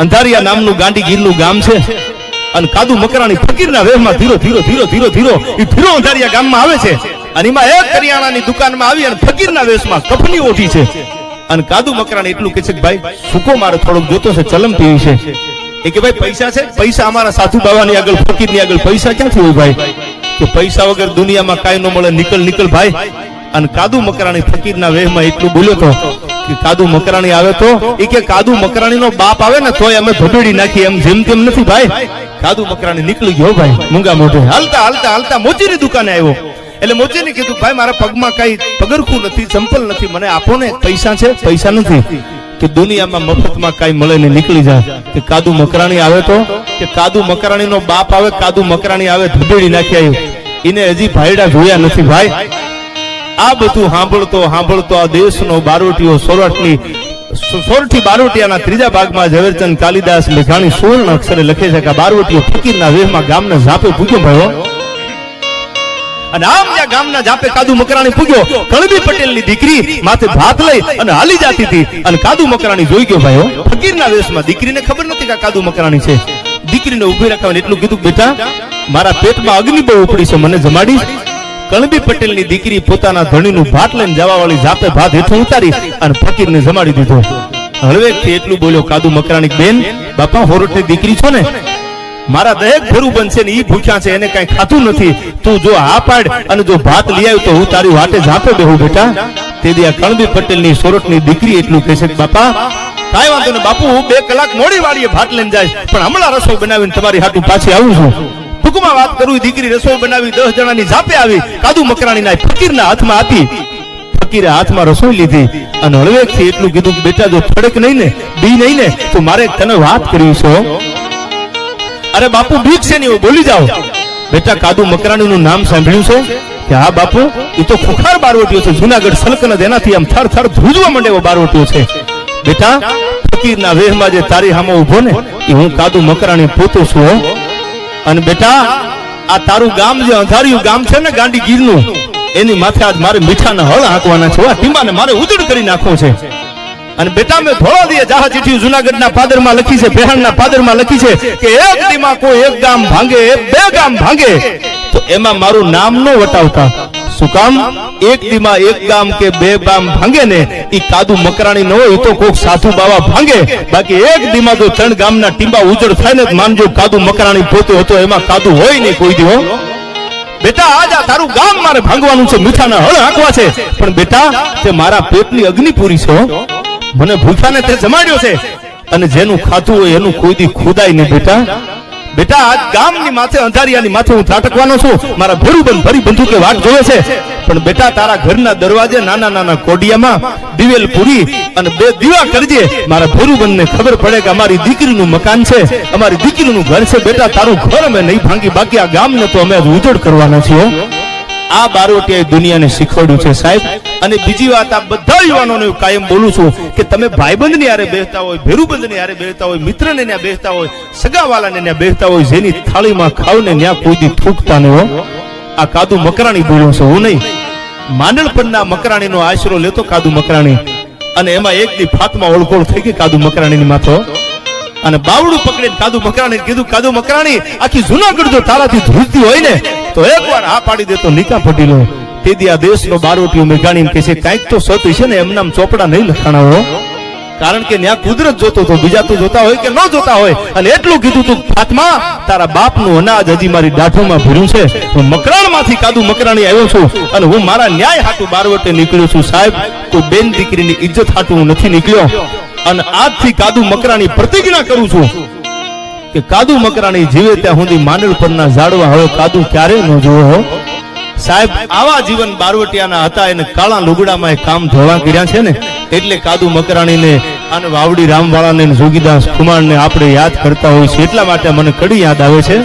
અંધારિયા નામનું ગાંડી ગીરનું ગામ છે. અને કાદુ મકરાણી ફકીરના વેહમાં ધીરો ધીરો ધીરો ધીરો ધીરો એ ધીરો અંધારિયા ગામમાં આવે છે. અને એમાં એક કરિયાણાની દુકાનમાં આવી અને ફકીરના વેશમાં કફની ઓઠી છે. અને કાદુ મકરાણી એટલું કહે છે કે ભાઈ, સુકો મારે થોડોક જોતો છે ચલમ પીવી છે. એ કે ભાઈ, પૈસા છે? પૈસા અમારા સાધુ બાવાની આગળ, ફકીરની આગળ પૈસા ક્યાંથી હોય ભાઈ? કે પૈસા વગર દુનિયામાં કાંઈ ન મળે, નીકળ નીકળ ભાઈ. અને કાદુ મકરાણી ફકીરના વેહમાં એટલું બોલ્યો તો કાદુ મકરાણી આવે તો? એ કે કાદુ મકરાણીનો બાપ આવે ને તોય અમે ધોબેડી નાખી. એમ જેમ તેમ નથી ભાઈ. કાદુ મકરાણી નીકળી ગયો ભાઈ. મૂંગા મોઢે. હાલતા હાલતા હાલતા મોચીની દુકાને આવ્યો. એટલે મોચીને કીધું, ભાઈ, મારા પગમાં કઈ પગરખું નથી, ચંપલ નથી. મને આપો ને પૈસા છે? પૈસા નથી. કે દુનિયામાં મફતમાં કઈ મળે ને નીકળી જાય. કે કાદુ મકરાણી આવે તો? કે કાદુ મકરાણીનો બાપ આવે, કાદુ મકરાણી આવે, ધબેડી નાખી આવ્યું. એને હજી ભાઈડા જોયા નથી ભાઈ. આ બધું સાંભળતો સાંભળતો આ દેશનો બારોટીઓ સોરઠની, સોરઠી બારોટિયાના ત્રીજા ભાગમાં ઝવેરચંદ કાલિદાસ લેખાણી સુવર્ણ અક્ષરે લખે છે કે બારોટીઓ ફકીરના વેહમાં ગામના ઝાપે પૂગ્યો ભયો. દીકરી માથે ભાત લઈ અને હાલી જાતી હતી અને કાદુ મકરાણી જોઈ ગયો ભાઈઓ ફકીરના વેશમાં દીકરીને ખબર નથી કે કાદુ મકરાણી છે. દીકરીને ઊભી રાખવાની એટલું કીધું બેટા, મારા પેટમાં અગ્નિ બહુ ઉપડી છે, મને જમાડી કણબી પટેલની દીકરી પોતાના ધણીનું ભાત લઈને જવા વાળી જાપે ભાત હેઠું ઉતારી અને ફકીરને જમાડી દીધો. હળવેકથી એટલું બોલ્યો, કાદુ મકરાણી બેન, બાપા હોરઠની દીકરી છો ને? મારા દહેક ભરું બનશે ને ઈ ભૂખ્યા છે, એને કઈ ખાતું નથી. તું જો હા પાડ અને જો ભાત લઈ આવ્યો તો હું તારી વાટે જાપે બેહું બેટા. તે દી આ કણબી પટેલની સોરઠની દીકરી એટલું કહેશે બાપા, કાંઈ વાંધો ને બાપુ, હું બે કલાક મોડી વાળીએ ભાત લઈને જાય પણ હમણાં રસોઈ બનાવીને તમારી હાટું પાછી આવું છું. ટૂંકમાં વાત કરું, દીકરી રસોઈ બનાવી, દસ જણાની જાપે આવી, કાદુ મકરાણીના ફકીરના હાથમાં આપી. ફકીરે હાથમાં રસોઈ લીધી અને હળવેકથી એટલું કીધું બેટા જો ફડક નહીં ને, બી નહીં ને, તો મારે તને વાત કરવી છે અરે બાપુ, ભીખ છે ને બોલી જાઓ. બેટા, કાદુ મકરાણી નું નામ સાંભળ્યું છે કે હા બાપુ એ તો ખુખાર બારવટીઓ છે, જુનાગઢ સલ્તનત એનાથી આમ થર થર ધ્રુજવા માંડે એવો બારવટીઓ છે. બેટા, ફકીરના વેહમાં જે તારી હામો ઊભો ને એ હું કાદુ મકરાણી પોતો છું. અને બેટા, આ તારું ગામ જે અંધારિયું ગામ છે ને, ગાંડી ગીરનું, એની માથે આજ મારે મીઠાના હળ હાંકવાના છે. આ ટીમાને મારે ઉજળ કરી નાખવો છે. અને બેટા, મેં ધોળો દે જહાજ ચીઠી જુનાગઢના પાદરમાં લખી છે બિહારના પાદરમાં લખી છે કે એક દીમાં કોઈ એક ગામ ભાંગે બે ગામ ભાંગે. તો એમાં મારું નામ ન વટાવતા. શું એક દીમાં એક ગામ કે બે ગામ ભાંગે ને, ઈ કાદુ મકરાણી ન હોય તો કોક સાધુ બાવા ભાંગે. બાકી એક દીમાં જો ત્રણ ગામના ટીંબા ઉજળ થાય ને માનજો કાદુ મકરાણી પોતે હતો, એમાં કાદુ હોય નહીં કોઈ દીવો. બેટા, આજ આ તારું ગામ મારે ભાંગવાનું છે, મીઠાના હળ હાંકવા છે. પણ બેટા, તે મારા પેટની અગ્નિ પૂરી છે. મને ભૂખ્યાને તે જમાડ્યો છે. અને જેનું ખાતું હોય એનું કોઈ દી ખોદાય નહીં, બેટા. બેટા ગામની માથે, અંધારિયાની માથે હું ત્રાટકવાનો છું. મારા ભેરુબંધ ભરી બંધુકે વાટ જોવે છે. પણ બેટા, તારા ઘરના દરવાજે નાના નાના કોડિયામાં દિવેલ પૂરી અને બે દીવા કરજે મારા ભેરુબંધને ખબર પડે કે અમારી દીકરીનું મકાન છે. અમારી દીકરીનું ઘર છે. બેટા, તારું ઘર અમે નહીં ભાંગી. બાકી આ ગામને તો અમે ઉજળ કરવાના છીએ. આ બારોટિયાએ દુનિયાને શીખવાડ્યું છે, સાહેબ. અને બીજી વાત આ બધા યુવાનોને કાયમ બોલું છું કે તમે ભાઈબંધની આરે બેસતા હોય, ભેરુબંધની આરે બેસતા હોય, મિત્રને ત્યાં બેસતા હોય, સગાવાલાને ત્યાં બેસતા હોય, જેની થાળીમાં ખાવ ને ત્યાં કોઈ થૂકતા હો. આ કાદુ મકરાણી બોલ્યો છે, હું નહીં. માંડલપણના મકરાણીનો આશરો લેતો કાદુ મકરાણી. અને એમાં એક દી ફાતમાં ઓળખોળ થઈ ગઈ કાદુ મકરાણીની માથો અને બાવડું પકડીને કાદુ મકરાણી કીધું, કાદુ મકરાણી, આખી જુનાગઢ જો તારાથી ધ્રુજતી હોય ને તો એકવાર હા પાડી દે નિકા ફટી લો. તેથી આ દેશનો બારોટીઓ મેઘાણી કહે છે, કાંઈક તો સત છે ને એમનામ ચોપડા નહીં લખાણા હો. કારણ કે ન્યા કુદરત જોતો તો બીજા તો જોતા હોય કે ન જોતા હોય. અને એટલું કીધું તું, ફાતમા, તારા બાપનું અનાજ હજી મારી દાઢોમાં ભર્યું છે. હું મકરાણમાંથી કાદુ મકરાણી આવ્યો છું અને હું મારા ન્યાય હાટું બારવટે નીકળ્યો છું. સાહેબ, કોઈ બેન દીકરીની ઇજ્જત હાટું હું નથી નીકળ્યો. અને આજથી કાદુ મકરાણી પ્રતિજ્ઞા કરું છું. કે કાદુ મકરાણી જીવે ત્યાં સુધી માંડલ પરના ઝાડવા હવે કાદુ ક્યારે ન જોવો. સાહેબ, આવા જીવન બારવટિયાના હતા, એને કાળા લુગડામાં એ કામ ધોવા કર્યા છે ને? એટલે કાદુ મકરાણીને અને વાવડી રામવાળાને જોગીદાસ કુમારને આપણે યાદ કરતા હોય છે એટલા માટે મને કડી યાદ આવે છે.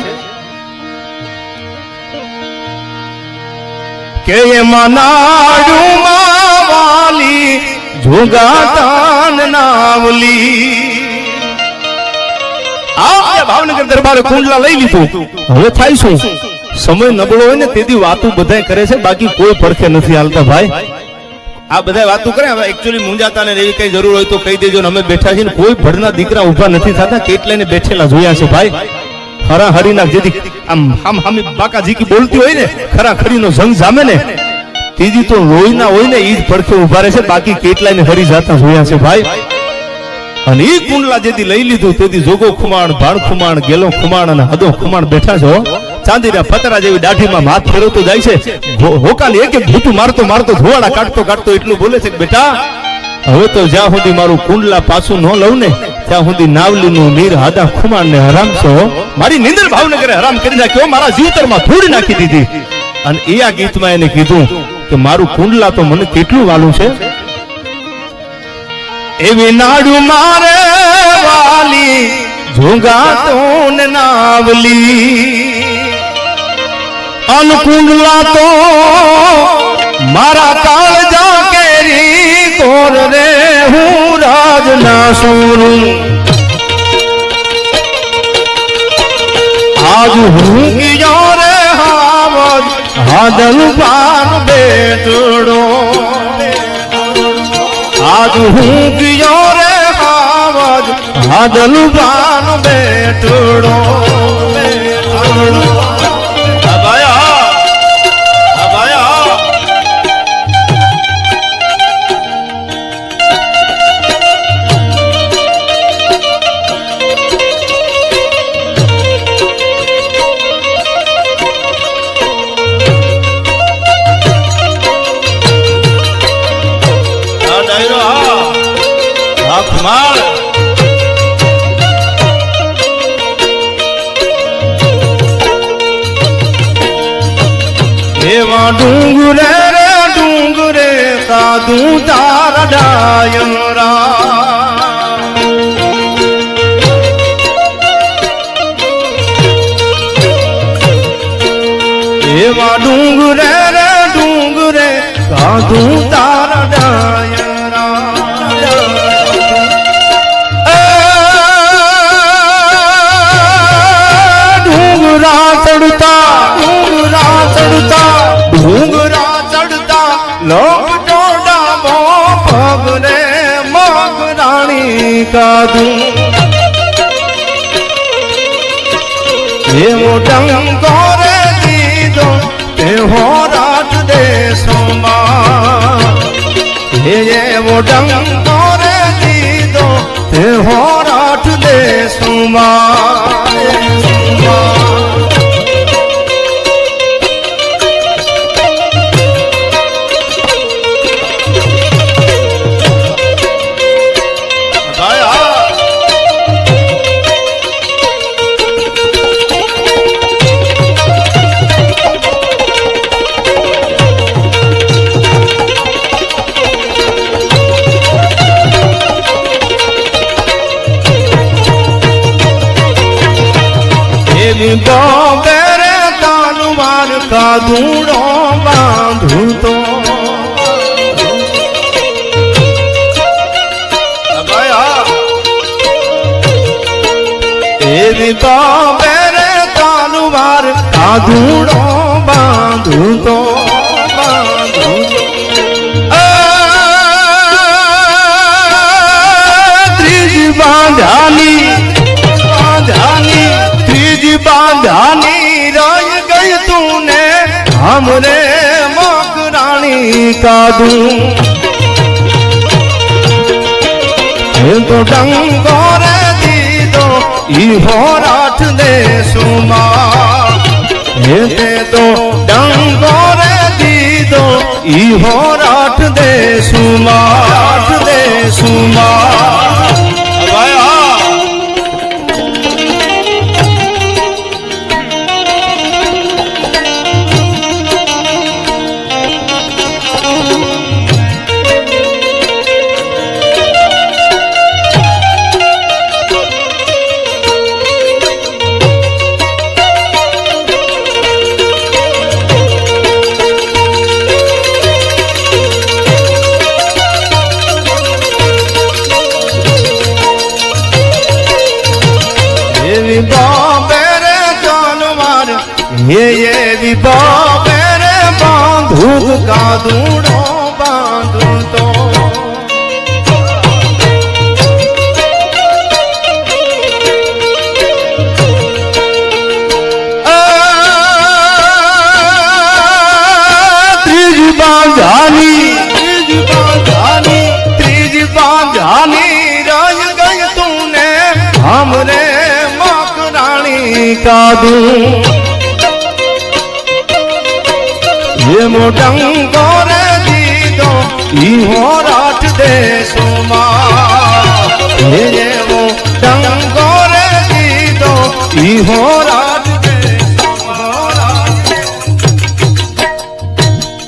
કે એમાં નાડુમાં વાલી, જોગાતાન નાવલી. આ ભાવનગર દરબારે કુંડલા લઈ લીધું. હવે થાય શું? સમય નબળો હોય ને તેથી વાતો બધાય કરે છે, બાકી કોઈ પડખે નથી હાલતા ભાઈ. આ બધા વાતો કરે, હવે એકચ્યુઅલી મુંજાતા ને એવી કઈ જરૂર હોય તો કહી દેજો અમે બેઠા છીએ કોઈ ભડના દીકરા ઊભા નથી થતા કેટલાને બેઠેલા જોયા છે ભાઈ. હરા હરીના જેથી આમ આમ હામી બાકાજી કી બોલતી હોય ને, ખરા ખરીનો જંગ જામે ને. ત્રીજી તો લોહીના હોય ને, ઈ જ પડખે ઊભા રહે છે, બાકી કેટલાય ને હરી જાતા જોયા છે ભાઈ. અને એ કુંડલા જેથી લઈ લીધું, તેથી જોગો ખુમાણ, ભાણ ખુમાણ, ગેલો ખુમાણ અને હદો ખુમાણ બેઠા છો. ચાંદીના પતરા જેવી દાઢીમાં માથ ફેરવતો જાય છે. હોકાલી એક ભૂતું મારતો મારતો ધોવાડા કાઢતો કાઢતો એટલું બોલે છે કે બેટા, હવે તો જ્યાં સુધી મારું કુંડલા પાછું ન લઉં ને, ત્યાં સુધી નાવલીનું નીર હાદા ખુમાણ ને હરામ છો. મારી નિંદર ભાવનગરે હરામ કરી નાખ્યો, મારા જીવતરમાં ધૂળ નાખી દીધી. અને એ આ ગીતમાં એને કીધું કે મારું કુંડલા તો મને કેટલું વાલું છે? એવી નાડુ મારે વાલી, ઝુંગા તો નાવલી. અનકુંડલા તો મારા કાળજા કેરી કોર રે હું રાજ ના સુરું. આજ હું ગયો રે હાવજ હાદલ પાન બેટડો આજ હું ગયો રે હાવજ હાદલ પાન બેટડો. કાદું તારા ડાયરા મગરાણી કાદું એવો ડંકો રે દીધો તે હોરાટ દેશોમાં. હે એવો ડંકો રે તે બોબેરે તાનું માર કાદુડો બાંધું તો. એવી બોબેરે તાનું માર કાદુડો બાંધું તો. ધાની રાય ગઈ તું ને હમરે મકરાણી કાદું એ તો ડંગો રે દીધો ઈ હોરાઠ ને સુમા. એ તે તો ડંગો રે દીધો ઈ હોરાઠ દે સુમા દે સુમા. મકરાણી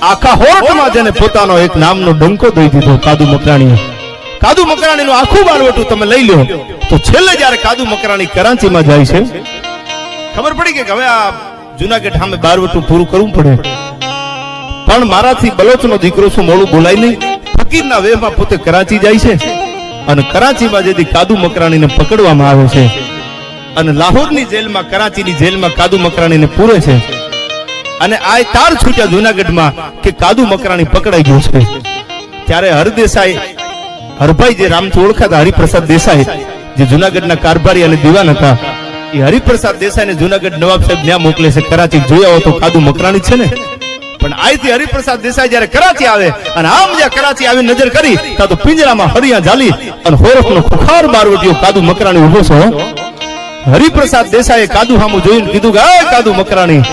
આખા હોટમાં જેને પોતાનો એક નામનો ડંકો દઈ દીધો કાદુ મકરાણીએ કાદુ મકરાણીનું આખું બારવટું તમે લઈ લો તો છેલ્લે જ્યારે કાદુ મકરાણી કરાંચીમાં જાય છે ખબર પડી કે હવે આ જુનાગઢ સામે બારવટું પૂરું કરવું પડે. પણ મારાથી બલોચનો દીકરો છું મોડું બોલાય નહીં? ફકીરના વેહમાં પોતે કરાચી જાય છે અને કરાચીમાં જેથી કાદુ મકરાણીને પકડવામાં આવે છે અને લાહોરની જેલમાં, કરાચીની જેલમાં કાદુ મકરાણીને પૂરે છે. અને આ તાર છૂટ્યા જુનાગઢમાં કે કાદુ મકરાણી પકડાઈ ગયો છે. ત્યારે હરદેસાઈ, હરભાઈ જે રામથી ઓળખાતા હરિપ્રસાદ દેસાઈ, જે જુનાગઢના કારભારી અને દિવાન હતા એ હરિપ્રસાદ દેસાઈને જુનાગઢ નવાબ સાહેબ ત્યાં મોકલે છે. કરાચી જોયા હો તો કાદુ મકરાણી છે ને? પણ અહીંથી હરિપ્રસાદ દેસાઈ જયારે કરાચી આવે અને આમ જ્યાં કરાચી આવી નજર કરી, ત્યાં તો પિંજરામાં હરિયા જાલી અને હોરફનો ખુખાર બારવટીયો કાદુ મકરાણી ઊભો છો હરિપ્રસાદ દેસાઈએ કાદુ સામું જોઈને કીધું કે "એ કાદુ મકરાણી,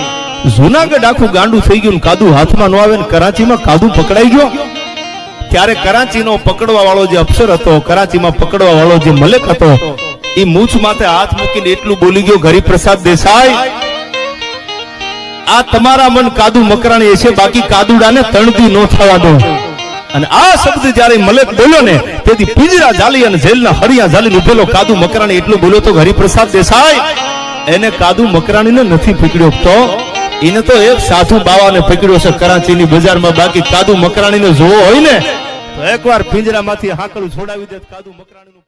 જુનાગઢ આખું ગાંડું થઈ ગયું કાદુ હાથમાં ન આવે ને કરાચીમાં કાદુ પકડાઈ ગયો? ત્યારે કરાચીનો પકડવા વાળો જે અફસર હતો, કરાચીમાં પકડવા વાળો જે મલેક હતો એ મૂછ માથે હાથ મૂકીને એટલું બોલી ગયો હરિપ્રસાદ દેસાઈ, આ તમારા મન કાદુ મકરાણી છે, બાકી કાદુડાને તણદી નો થવા દો. અને આ શબ્દ જ્યારે મલક બોલ્યો ને, તેથી પિંજરા જાલી અને જેલના હરિયા જાલી ઉભેલો કાદુ મકરાણી એટલું બોલ્યો તો હરિપ્રસાદ દેસાઈ, એને કાદુ મકરાણીને નથી પકડ્યો તો એને તો એક સાધુ બાવાને પકડ્યો છે કરાચીની બજારમાં બાકી કાદુ મકરાણીને જોવો હોય ને, તો એકવાર પિંજરામાંથી હાકડું છોડાવી દે, કાદુ મકરાણીનું